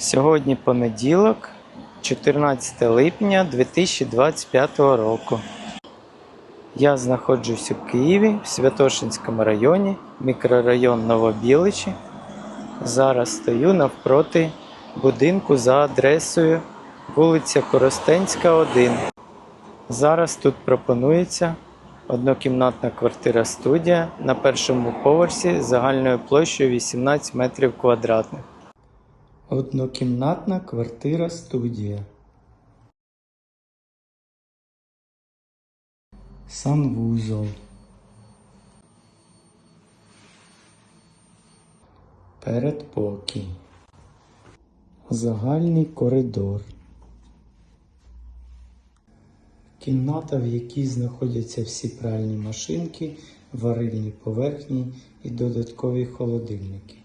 Сьогодні понеділок, 14 липня 2025 року. Я знаходжусь у Києві в Святошинському районі, мікрорайон Новобіличі. Зараз стою навпроти будинку за адресою вулиця Коростенська, 1. Зараз тут пропонується однокімнатна квартира студія на першому поверсі загальною площею 18 метрів квадратних. Однокімнатна квартира студія. Санвузол. Передпокій. Загальний коридор. Кімната, в якій знаходяться всі пральні машинки, варильні поверхні і додаткові холодильники.